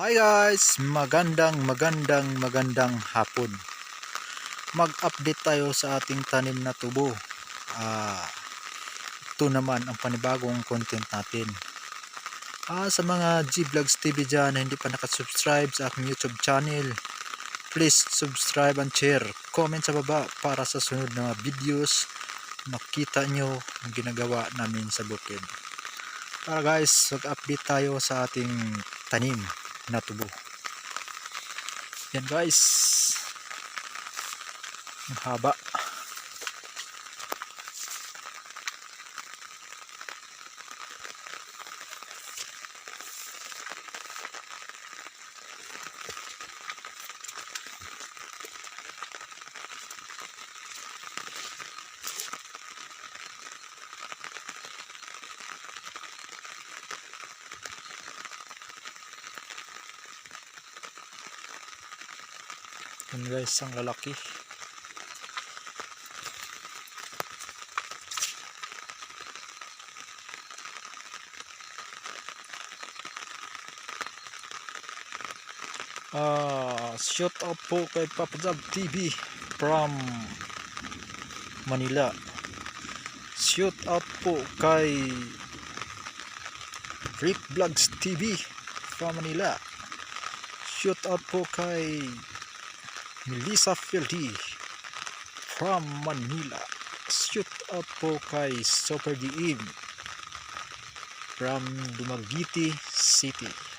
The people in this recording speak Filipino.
Hi guys! Magandang magandang magandang hapon. Mag-update tayo sa ating tanim na tubo. Ah, ito naman ang panibagong content natin. Ah, sa mga G-Vlogs TV dyan na hindi pa nakasubscribe sa aking YouTube channel, please subscribe and share. Comment sa baba para sa sunod na videos makita nyo ang ginagawa namin sa bukid. Para guys, mag-update tayo sa ating tanim na tubo. Yan guys. Ang haba. Yan guys, ang lalaki. Ah, shout out po kay Papa Jab TV from Manila. Shout out po kay Rick Vlogs TV from Manila. Shout out po kay Melissa Fildi from Manila. Shoot out po kay Super DM from Dumaguete City.